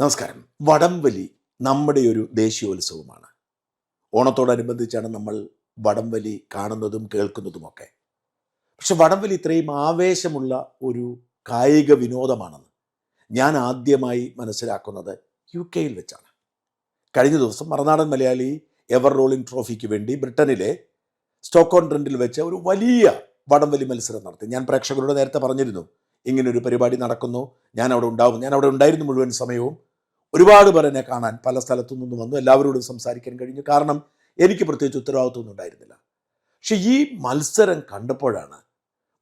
നമസ്കാരം. വടംവലി നമ്മുടെ ഒരു ദേശീയോത്സവമാണ്. ഓണത്തോടനുബന്ധിച്ചാണ് നമ്മൾ വടംവലി കാണുന്നതും കേൾക്കുന്നതുമൊക്കെ. പക്ഷെ വടംവലി ഇത്രയും ആവേശമുള്ള ഒരു കായിക വിനോദമാണെന്ന് ഞാൻ ആദ്യമായി മനസ്സിലാക്കുന്നത് യു കെയിൽ വെച്ചാണ്. കഴിഞ്ഞ ദിവസം മറുനാടൻ മലയാളി എവർ റോളിംഗ് ട്രോഫിക്ക് വേണ്ടി ബ്രിട്ടനിലെ സ്റ്റോക്കോൺ ട്രെൻഡിൽ വെച്ച് ഒരു വലിയ വടംവലി മത്സരം നടത്തി. ഞാൻ പ്രേക്ഷകരോട് നേരത്തെ പറഞ്ഞിരുന്നു ഇങ്ങനൊരു പരിപാടി നടക്കുന്നു ഞാൻ അവിടെ ഉണ്ടാവും ഞാൻ അവിടെ ഉണ്ടായിരുന്നു മുഴുവൻ സമയവും ഒരുപാട് പേർ എന്നെ കാണാൻ പല സ്ഥലത്തു നിന്നും വന്നു എല്ലാവരോടും സംസാരിക്കാൻ കഴിഞ്ഞു. കാരണം എനിക്ക് പ്രത്യേകിച്ച് ഉത്തരവാദിത്വമൊന്നും ഉണ്ടായിരുന്നില്ല. പക്ഷെ ഈ മത്സരം കണ്ടപ്പോഴാണ്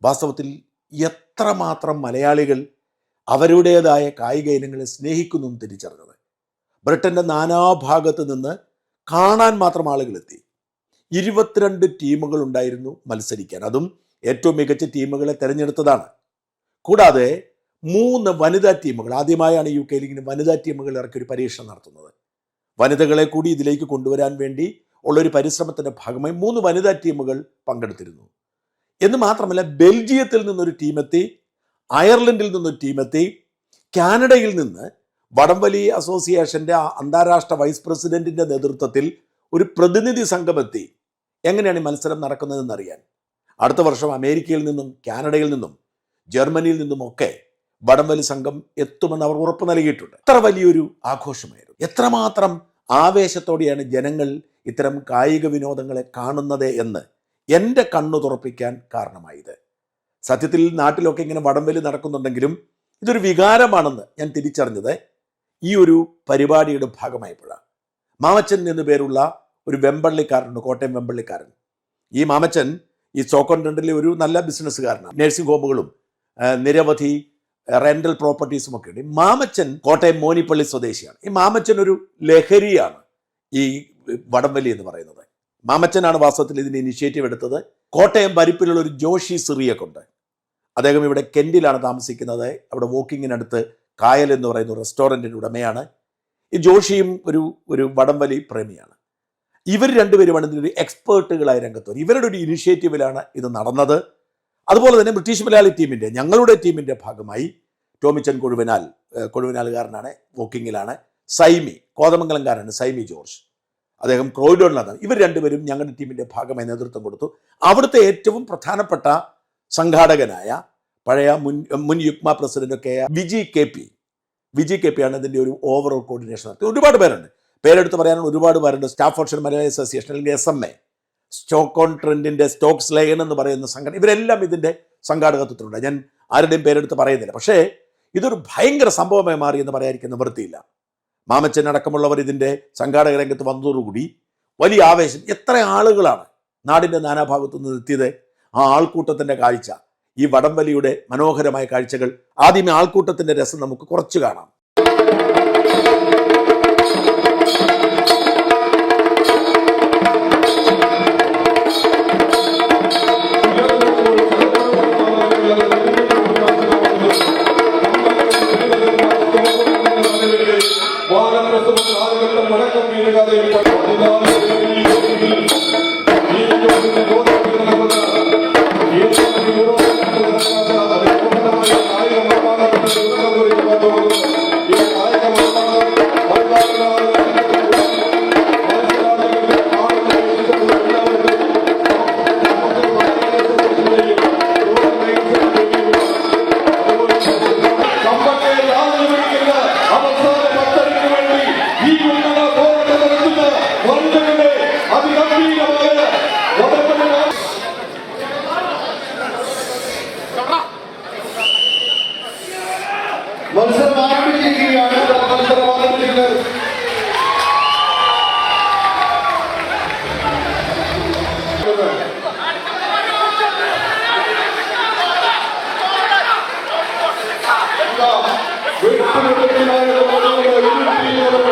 വാസ്തവത്തിൽ എത്രമാത്രം മലയാളികൾ അവരുടേതായ കായിക ഇനങ്ങളെ സ്നേഹിക്കുന്നു തിരിച്ചറിഞ്ഞത്. ബ്രിട്ടന്റെ നാനാഭാഗത്ത് നിന്ന് കാണാൻ മാത്രം ആളുകളെത്തി ഇരുപത്തിരണ്ട് ടീമുകൾ ഉണ്ടായിരുന്നു മത്സരിക്കാൻ. അതും ഏറ്റവും മികച്ച ടീമുകളെ തിരഞ്ഞെടുത്തതാണ്. കൂടാതെ മൂന്ന് വനിതാ ടീമുകൾ. ആദ്യമായാണ് യു കെ ലീഗിന് വനിതാ ടീമുകൾ ഇറക്കി ഒരു പരീക്ഷണം നടത്തുന്നത്. വനിതകളെ കൂടി ഇതിലേക്ക് കൊണ്ടുവരാൻ വേണ്ടി ഉള്ളൊരു പരിശ്രമത്തിന്റെ ഭാഗമായി മൂന്ന് വനിതാ ടീമുകൾ പങ്കെടുത്തിരുന്നു. എന്ന് മാത്രമല്ല ബെൽജിയത്തിൽ നിന്നൊരു ടീമെത്തി അയർലൻഡിൽ നിന്നൊരു ടീമെത്തി കാനഡയിൽ നിന്ന് വടംവലി അസോസിയേഷന്റെ അന്താരാഷ്ട്ര വൈസ് പ്രസിഡന്റിന്റെ നേതൃത്വത്തിൽ ഒരു പ്രതിനിധി സംഘമെത്തി. എങ്ങനെയാണ് ഈ മത്സരം നടക്കുന്നതെന്നറിയാൻ. അടുത്ത വർഷം അമേരിക്കയിൽ നിന്നും കാനഡയിൽ നിന്നും ജർമ്മനിയിൽ നിന്നുമൊക്കെ വടംവലി സംഘം എത്തുമെന്ന് അവർ ഉറപ്പ് നൽകിയിട്ടുണ്ട്. എത്ര വലിയൊരു ആഘോഷമായിരുന്നു. എത്രമാത്രം ആവേശത്തോടെയാണ് ജനങ്ങൾ ഇത്തരം കായിക വിനോദങ്ങളെ കാണുന്നത് എന്ന് എന്റെ കണ്ണു തുറപ്പിക്കാൻ കാരണമായത്. സത്യത്തിൽ നാട്ടിലൊക്കെ ഇങ്ങനെ വടംവലി നടക്കുന്നുണ്ടെങ്കിലും ഇതൊരു വികാരമാണെന്ന് ഞാൻ തിരിച്ചറിഞ്ഞത് ഈ ഒരു പരിപാടിയുടെ ഭാഗമായപ്പോഴാണ്. മാമച്ചൻ എന്നു പേരുള്ള ഒരു വെമ്പള്ളിക്കാരനുണ്ട് കോട്ടയം വെമ്പള്ളിക്കാരൻ. ഈ മാമച്ചൻ ഈ സ്റ്റോക്കൺ രണ്ടിലെ ഒരു നല്ല ബിസിനസ്സുകാരനാണ് നഴ്സിംഗ് ഹോമുകളും നിരവധി റെന്റൽ പ്രോപ്പർട്ടീസും ഒക്കെ ഉണ്ട്. മാമച്ചൻ കോട്ടയം മോനിപ്പള്ളി സ്വദേശിയാണ്. ഈ മാമച്ചൻ ഒരു ലഹരിയാണ് ഈ വടംവലി എന്ന് പറയുന്നത്. മാമച്ചനാണ് വാസ്തവത്തിൽ ഇതിന് ഇനിഷ്യേറ്റീവ് എടുത്തത്. കോട്ടയം പരിപ്പിലുള്ള ഒരു ജോഷി സിറിയൊക്കെ ഉണ്ട്. അദ്ദേഹം ഇവിടെ കെൻഡിലാണ് താമസിക്കുന്നത്. അവിടെ വോക്കിങ്ങിനടുത്ത് കായൽ എന്ന് പറയുന്ന റെസ്റ്റോറന്റിന്റെ ഉടമയാണ്. ഈ ജോഷിയും ഒരു ഒരു വടംവലി പ്രേമിയാണ്. ഇവർ രണ്ടുപേരുമാണ് ഇതിന്റെ എക്സ്പേർട്ടുകളായ രംഗത്ത് വരും. ഇവരുടെ ഒരു ഇനിഷ്യേറ്റീവിലാണ് ഇത് നടന്നത്. അതുപോലെ തന്നെ ബ്രിട്ടീഷ് മലയാളി ടീമിന്റെ ഞങ്ങളുടെ ടീമിന്റെ ഭാഗമായി ടോമിച്ചൻ കൊഴുവനാൽ കൊഴുവനാലുകാരനാണ് വോക്കിങ്ങിലാണ്. സൈമി കോതമംഗലംകാരനാണ് സൈമി ജോർജ്. അദ്ദേഹം ക്രോയിഡോണിലാണ് ഇവർ രണ്ടുപേരും ഞങ്ങളുടെ ടീമിന്റെ ഭാഗമായി നേതൃത്വം കൊടുത്തു. അവിടുത്തെ ഏറ്റവും പ്രധാനപ്പെട്ട സംഘാടകനായ പഴയ മുൻ മുൻ UUKMA പ്രസിഡന്റൊക്കെ Viji K P. Viji K P ആണ് ഇതിന്റെ ഒരു ഓവറോൾ കോർഡിനേഷൻ നടത്തി ഒരുപാട് പേരുണ്ട്. പേരെടുത്ത് പറയാനുള്ള ഒരുപാട് പേരുണ്ട്. സ്റ്റാഫ് ഓപ്ഷൻ മലയാളി അസോസിയേഷൻ അല്ലെങ്കിൽ S M A. Stoke on ട്രെൻഡിന്റെ Stokes lion എന്ന് പറയുന്ന സംഘടന ഇവരെല്ലാം ഇതിന്റെ സംഘാടകത്വത്തിലുണ്ട്. ഞാൻ ആരുടെയും പേരെടുത്ത് പറയുന്നില്ല. പക്ഷേ ഇതൊരു ഭയങ്കര സംഭവമായി മാറി എന്ന് പറയാതിരിക്കുന്ന നിവൃത്തിയില്ല. മാമച്ചൻ അടക്കമുള്ളവർ ഇതിന്റെ സംഘാടക രംഗത്ത് വന്നതോടുകൂടി വലിയ ആവേശം. എത്ര ആളുകളാണ് നാടിന്റെ നാനാഭാഗത്തു നിന്ന് എത്തിയത്? ആ ആൾക്കൂട്ടത്തിന്റെ കാഴ്ച ഈ വടംവലിയുടെ മനോഹരമായ കാഴ്ചകൾ ആദ്യമേ ആൾക്കൂട്ടത്തിന്റെ രസം നമുക്ക് കുറച്ച് കാണാം. காலப்பிரசவ காலகட்டம் வணக்கம். வீடுகாதை பற்றி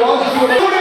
வாசிக்கிறோம்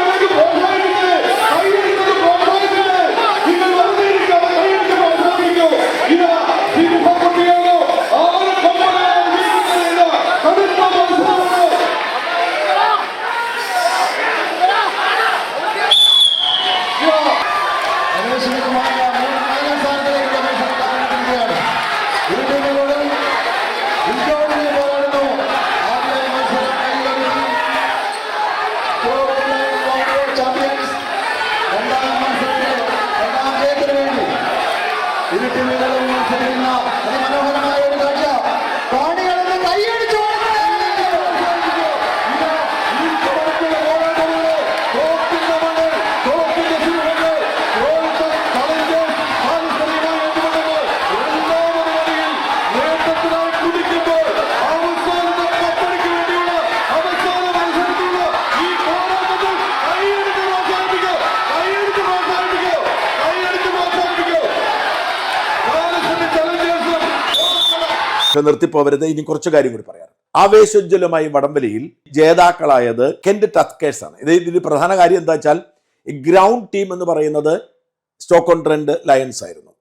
നിർത്തിപ്പോവരുത്. ഇനി കുറച്ച് കാര്യം കൂടി പറയാം. ആവേശോജ്വലമായി വടംവലിയിൽ ജേതാക്കളായത് കെന്റ് ടസ്കേഴ്സ് ആണ് ഇത് ഇതിൽ പ്രധാന കാര്യം എന്താ വെച്ചാൽ ഗ്രൗണ്ട് ടീം എന്ന് പറയുന്നത് സ്റ്റോക്കോൺ ട്രെൻഡ് ലയൺസ് ആയിരുന്നു.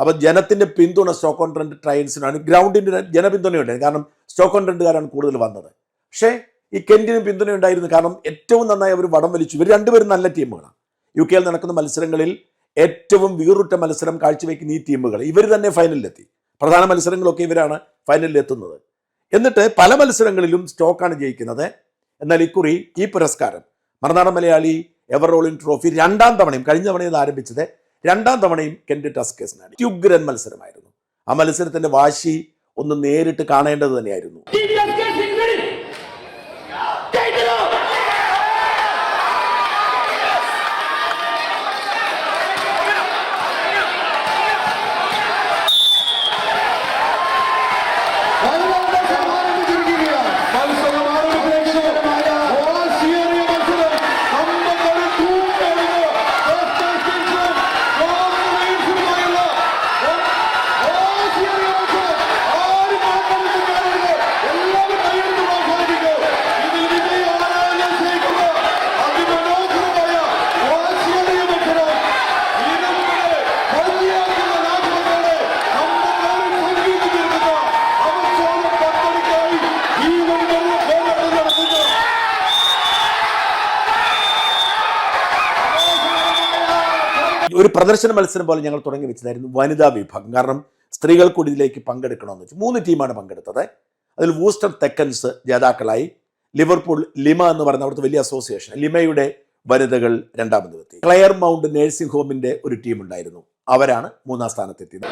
അപ്പൊ ജനത്തിന്റെ പിന്തുണ സ്റ്റോക്കോൺ ട്രെൻഡ് ട്രയൻസിനാണ് ഗ്രൗണ്ടിന്റെ ജനപിന്തുണയുണ്ടായിരുന്നു കാരണം സ്റ്റോക്കോൺ ട്രെൻഡുകാരാണ് കൂടുതൽ വന്നത്. പക്ഷേ ഈ കെന്റിന് പിന്തുണയുണ്ടായിരുന്നു കാരണം ഏറ്റവും നന്നായി അവർ വടം വലിച്ചു. ഇവർ രണ്ടുപേരും നല്ല ടീമുകളാണ്. യു കെയിൽ നടക്കുന്ന മത്സരങ്ങളിൽ ഏറ്റവും വീറുറ്റ മത്സരം കാഴ്ചവെക്കുന്ന ഈ ടീമുകൾ. ഇവർ തന്നെ ഫൈനലിലെത്തി. പ്രധാന മത്സരങ്ങളൊക്കെ ഇവരാണ്. ഫൈനലിൽ എത്തുന്നത്. എന്നിട്ട് പല മത്സരങ്ങളിലും സ്റ്റോക്കാണ് ജയിക്കുന്നത്. എന്നാൽ ഇക്കുറി ഈ പുരസ്കാരം മറുനാടൻ മലയാളി എവറോളിൻ ട്രോഫി രണ്ടാം തവണയും കഴിഞ്ഞ തവണയും ആരംഭിച്ചത് രണ്ടാം തവണയും കെൻഡ് ടസ്കേഴ്സിനാണ് ഉഗ്രൻ മത്സരമായിരുന്നു. ആ മത്സരത്തിന്റെ വാശി ഒന്ന് നേരിട്ട് കാണേണ്ടത് തന്നെയായിരുന്നു. ഒരു പ്രദർശന മത്സരം പോലെ ഞങ്ങൾ തുടങ്ങി വെച്ചതായിരുന്നു വനിതാ വിഭാഗം. കാരണം സ്ത്രീകൾ കൂടി ഇതിലേക്ക് പങ്കെടുക്കണമെന്ന് വെച്ചു മൂന്ന് ടീമാണ് പങ്കെടുത്തത്. അതിൽ വൂസ്റ്റർ തെക്കൻസ് ജേതാക്കളായി ലിവർപൂൾ ലിമ എന്ന് പറയുന്ന അവിടുത്തെ വലിയ അസോസിയേഷൻ ലിമയുടെ വനിതകൾ രണ്ടാമത് എത്തി. ക്ലെയർ മൗണ്ട് നേഴ്സിംഗ് ഹോമിന്റെ ഒരു ടീം ഉണ്ടായിരുന്നു. അവരാണ് മൂന്നാം സ്ഥാനത്തെത്തിയത്.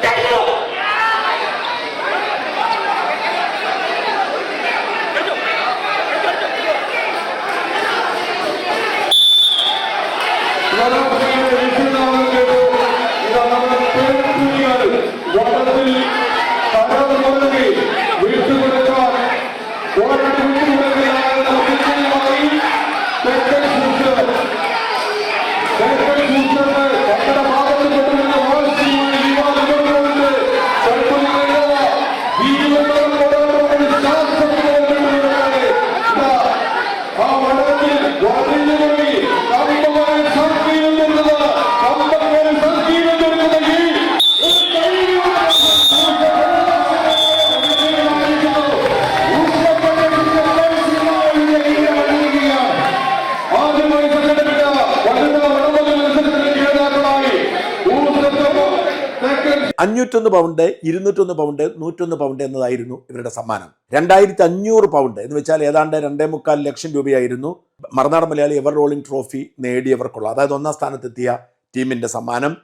അഞ്ഞൂറ്റൊന്ന് പൗണ്ട് ഇരുന്നൂറ്റൊന്ന് പൗണ്ട് നൂറ്റൊന്ന് പൗണ്ട് എന്നതായിരുന്നു ഇവരുടെ സമ്മാനം. രണ്ടായിരത്തി അഞ്ഞൂറ് പൗണ്ട് എന്ന് വെച്ചാൽ ഏതാണ്ട് രണ്ടേ മുക്കാൽ ലക്ഷം രൂപയായിരുന്നു. Marunadan Malayali ever rolling trophy നേടിയവർക്കുള്ള അതായത് ഒന്നാം സ്ഥാനത്തെത്തിയ ടീമിന്റെ സമ്മാനം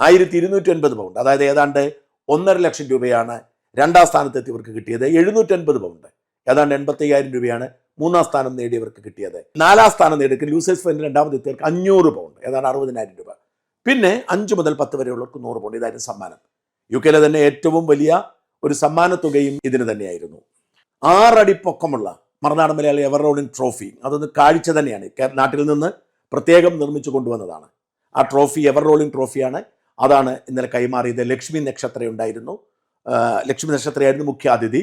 ആയിരത്തി ഇരുന്നൂറ്റി അൻപത് പൗണ്ട് അതായത് ഏതാണ്ട് ഒന്നര ലക്ഷം രൂപയാണ് രണ്ടാം സ്ഥാനത്തെത്തിയവർക്ക് കിട്ടിയത്. എഴുന്നൂറ്റി അൻപത് പൗണ്ട് ഏതാണ്ട് എൺപത്തി അയ്യായിരം രൂപയാണ് മൂന്നാം സ്ഥാനം നേടിയവർക്ക് കിട്ടിയത്. നാലാം സ്ഥാനം നേടിയ ലൂസേഴ്സ് ഫൈനൽ രണ്ടാമതെത്തിയവർക്ക് അഞ്ഞൂറ് പൗണ്ട് ഏതാണ്ട് അറുപതിനായിരം രൂപ. പിന്നെ അഞ്ച് മുതൽ പത്ത് വരെയുള്ളവർക്ക് നൂറ് പൗണ്ട്. ഇതായിരുന്നു സമ്മാനം. യു കെയിലെ തന്നെ ഏറ്റവും വലിയ ഒരു സമ്മാന തുകയും ഇതിന് തന്നെയായിരുന്നു. ആറടി പൊക്കമുള്ള Marunadan Malayali ever rolling trophy അതൊന്ന് കാഴ്ച തന്നെയാണ്. നാട്ടിൽ നിന്ന് പ്രത്യേകം നിർമ്മിച്ചു കൊണ്ടുവന്നതാണ്. ആ ട്രോഫി എവർ ട്രോഫിയാണ്. അതാണ് ഇന്നലെ കൈമാറിയത് ലക്ഷ്മി നക്ഷത്ര ഉണ്ടായിരുന്നു ലക്ഷ്മി നക്ഷത്രയായിരുന്നു മുഖ്യാതിഥി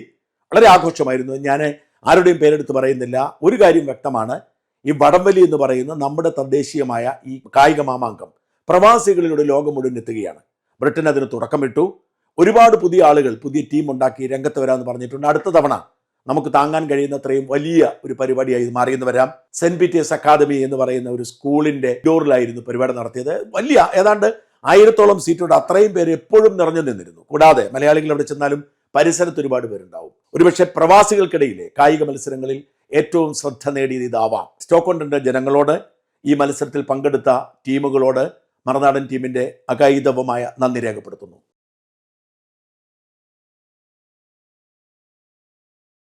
വളരെ ആഘോഷമായിരുന്നു. ഞാൻ ആരുടെയും പേരെടുത്ത് പറയുന്നില്ല. ഒരു കാര്യം വ്യക്തമാണ്. ഈ വടംവലി എന്ന് പറയുന്ന നമ്മുടെ തദ്ദേശീയമായ ഈ കായിക മാമാങ്കം പ്രവാസികളിലൂടെ ലോകം മുഴുവൻ എത്തുകയാണ്. ബ്രിട്ടൻ അതിന് തുടക്കമിട്ടു. ഒരുപാട് പുതിയ ആളുകൾ പുതിയ ടീം ഉണ്ടാക്കി രംഗത്ത് വരാമെന്ന് പറഞ്ഞിട്ടുണ്ട്. അടുത്ത തവണ നമുക്ക് താങ്ങാൻ കഴിയുന്നത്രയും വലിയ ഒരു പരിപാടിയായി ഇത് മാറിയെന്ന് വരാം. സെന്റ് പീറ്റേഴ്സ് അക്കാദമി എന്ന് പറയുന്ന ഒരു സ്കൂളിന്റെ ഡോറിലായിരുന്നു പരിപാടി നടത്തിയത്. വലിയ ഏതാണ്ട് ആയിരത്തോളം സീറ്റുണ്ട് അത്രയും പേര് എപ്പോഴും നിറഞ്ഞു നിന്നിരുന്നു. കൂടാതെ മലയാളികൾ അവിടെ ചെന്നാലും പരിസരത്ത് ഒരുപാട് പേരുണ്ടാവും. ഒരുപക്ഷെ പ്രവാസികൾക്കിടയിലെ കായിക മത്സരങ്ങളിൽ ഏറ്റവും ശ്രദ്ധ നേടിയത് ഇതാവാം. സ്റ്റോക്കോണ്ടന്റെ ജനങ്ങളോട് ഈ മത്സരത്തിൽ പങ്കെടുത്ത ടീമുകളോട് മറുനാടൻ ടീമിന്റെ അകൈതവമായ നന്ദി രേഖപ്പെടുത്തുന്നു.